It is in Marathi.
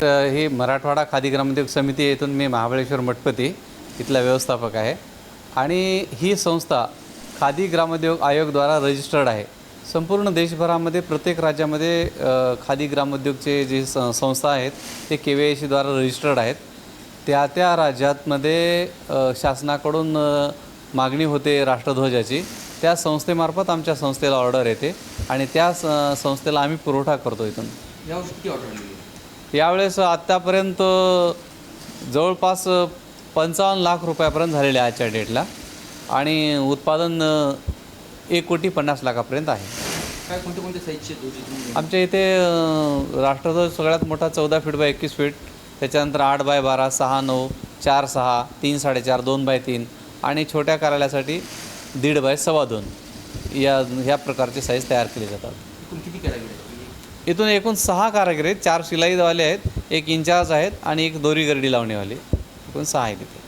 तर ही मराठवाडा खादी ग्रामोद्योग समिती येथून मी महाबळेश्वर मठपती इथला व्यवस्थापक आहे. आणि ही संस्था खादी ग्रामोद्योग आयोगद्वारा रजिस्टर्ड आहे. संपूर्ण देशभरामध्ये प्रत्येक राज्यामध्ये खादी ग्रामोद्योगचे जे संस्था आहेत ते के व्ही आय सीद्वारा रजिस्टर्ड आहेत. त्या त्या राज्यातमध्ये शासनाकडून मागणी होते राष्ट्रध्वजाची. त्या संस्थेमार्फत आमच्या संस्थेला ऑर्डर येते. आणि त्या स- संस्थेला आम्ही पुरवठा करतो इथून. यावर्षी किती ऑर्डर आली यावेळेस आत्तापर्यंत जवळपास पंचावन्न लाख रुपयापर्यंत झालेले आहे आजच्या डेटला. आणि उत्पादन एक कोटी पन्नास लाखापर्यंत आहे. काय कोणते कोणते साईजचे तुम्ही? आमच्या इथे अ, राष्ट्रध्वज सगळ्यात मोठा चौदा फीट बाय एकवीस फीट त्याच्यानंतर आठ बाय बारा सहा नऊ चार सहा तीन साडेचार दोन बाय तीन आणि छोट्या कार्यालयासाठी दीड बाय सव्वा दोन. या ह्या प्रकारचे साईज तयार केले जातात. एकूण किती कारागीर आहेत? इथून एकूण सहा कारागीर आहेत. चार शिलाईवाले आहेत एक इंचार्ज आहेत आणि एक दोरी गर्डी लावणेवाले. एकूण सहा आहेत इथे.